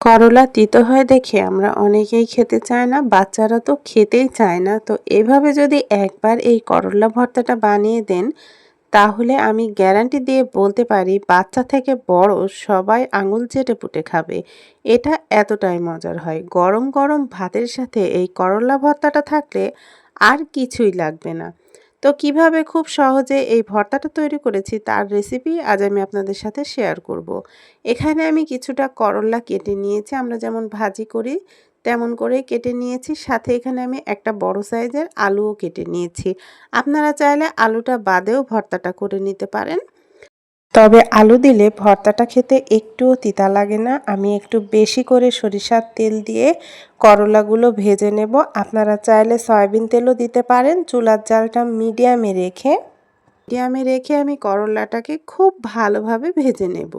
করলা তিতো হয় দেখে আমরা অনেকেই খেতে চায় না, বাচ্চারা তো খেতেই চায় না। তো এভাবে যদি একবার এই করলা ভর্তাটা বানিয়ে দেন, তাহলে আমি গ্যারান্টি দিয়ে বলতে পারি, বাচ্চা থেকে বড় সবাই আঙুল চেটে পুটে খাবে। এটা এতটাই মজার হয়। গরম গরম ভাতের সাথে এই করলা ভর্তাটা থাকলে আর কিছুই লাগবে না। তো কীভাবে খুব সহজে এই ভর্তাটা তৈরি করেছি তার রেসিপি আজ আমি আপনাদের সাথে শেয়ার করব। এখানে আমি কিছুটা করলা কেটে নিয়েছি, আমরা যেমন ভাজি করি তেমন করে কেটে নিয়েছি। সাথে এখানে আমি একটা বড় সাইজের আলুও কেটে নিয়েছি। আপনারা চাইলে আলুটা বাদেও ভর্তাটা করে নিতে পারেন। তবে আলু দিলে ভর্তাটা খেতে একটুও তিতা লাগে না। আমি একটু বেশি করে সরিষার তেল দিয়ে করলাগুলো ভেজে নেব। আপনারা চাইলে সয়াবিন তেলও দিতে পারেন। চুলার জালটা মিডিয়ামে রেখে মিডিয়ামে রেখে আমি করলাটাকে খুব ভালোভাবে ভেজে নেব।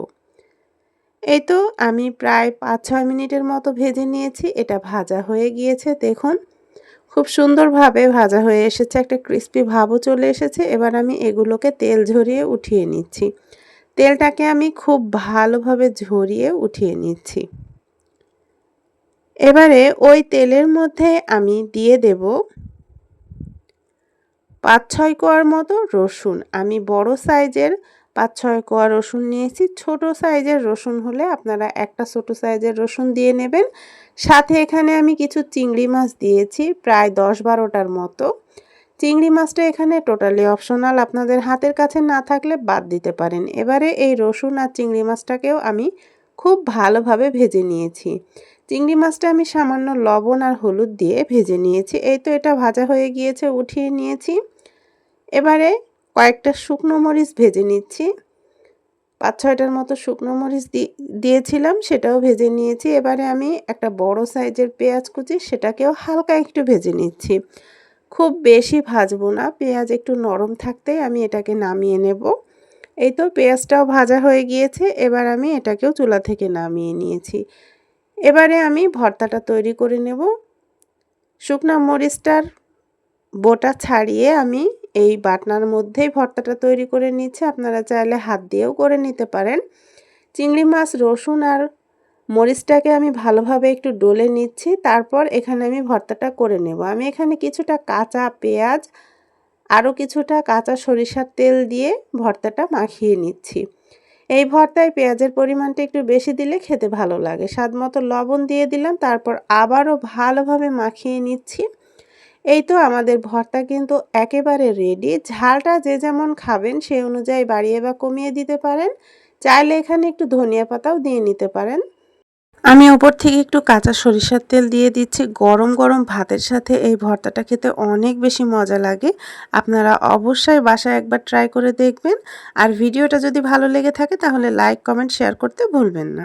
এই তো আমি প্রায় পাঁচ ছয় মিনিটের মতো ভেজে নিয়েছি। এটা ভাজা হয়ে গিয়েছে, দেখুন। খুব সুন্দরভাবে ভাজা হয়ে এসেছে, একটা ক্রিস্পি ভাবও চলে এসেছে। এবার আমি এগুলোকে তেল ঝরিয়ে উঠিয়ে নিচ্ছি। তেলটাকে আমি খুব ভালোভাবে ঝরিয়ে উঠিয়ে নিচ্ছি। এবারে ওই তেলের মধ্যে আমি দিয়ে দেব পাঁচ ছয় কোয়ার মতো রসুন। আমি বড় সাইজের পাঁচ ছয় কোয়া রসুন নিয়েছি। ছোট সাইজের রসুন হলে আপনারা একটা ছোট সাইজের রসুন দিয়ে নেবেন। সাথে এখানে আমি কিছু চিংড়ি মাছ দিয়েছি, প্রায় দশ বারোটার মতো। চিংড়ি মাছটা এখানে টোটালি অপশনাল আপনাদের হাতের কাছে না থাকলে বাদ দিতে পারেন। এবারে এই রসুন আর চিংড়ি মাছটাকেও আমি খুব ভালোভাবে ভেজে নিয়েছি। চিংড়ি মাছটা আমি সামান্য লবণ আর হলুদ দিয়ে ভেজে নিয়েছি। এই তো এটা ভাজা হয়ে গিয়েছে, উঠিয়ে নিয়েছি। এবারে কয়েকটা শুকনো মরিচ ভেজে নিচ্ছি। পাঁচ ছয়টার মতো শুকনো মরিচ দিয়েছিলাম, সেটাও ভেজে নিয়েছি। এবারে আমি একটা বড় সাইজের পেঁয়াজ কুচি, সেটাকেও হালকা একটু ভেজে নিচ্ছি। খুব বেশি ভাজবো না। পেঁয়াজ একটু নরম থাকতেই আমি এটাকে নামিয়ে নেব। এই তো পেঁয়াজটাও ভাজা হয়ে গিয়েছে, এবার আমি এটাকেও চুলা থেকে নামিয়ে নিয়েছি। এবারে আমি ভর্তাটা তৈরি করে নেব। শুকনা মরিচটার বোটা ছাড়িয়ে আমি এই বাটনার মধ্যেই ভর্তাটা তৈরি করে নিচ্ছি। আপনারা চাইলে হাত দিয়েও করে নিতে পারেন। চিংড়ি মাছ, রসুন আর মরিচটাকে আমি ভালোভাবে একটু ডলে নিচ্ছি, তারপর এখানে আমি ভর্তাটা করে নেব। আমি এখানে কিছুটা কাঁচা পেঁয়াজ, আরও কিছুটা কাঁচা সরিষার তেল দিয়ে ভর্তাটা মাখিয়ে নিচ্ছি। এই ভর্তায় পেঁয়াজের পরিমাণটা একটু বেশি দিলে খেতে ভালো লাগে। স্বাদ মতো লবণ দিয়ে দিলাম, তারপর আবারও ভালোভাবে মাখিয়ে নিচ্ছি। এই তো আমাদের ভর্তা কিন্তু একেবারে রেডি ঝালটা যে যেমন খাবেন, সেই অনুযায়ী বাড়িয়ে বা কমিয়ে দিতে পারেন। চাইলে এখানে একটু ধনিয়া পাতাও দিয়ে নিতে পারেন। আমি ওপর থেকে একটু কাঁচা সরিষার তেল দিয়ে দিচ্ছি। গরম গরম ভাতের সাথে এই ভর্তাটা খেতে অনেক বেশি মজা লাগে। আপনারা অবশ্যই বাসায় একবার ট্রাই করে দেখবেন। আর ভিডিওটা যদি ভালো লেগে থাকে তাহলে লাইক কমেন্ট শেয়ার করতে ভুলবেন না।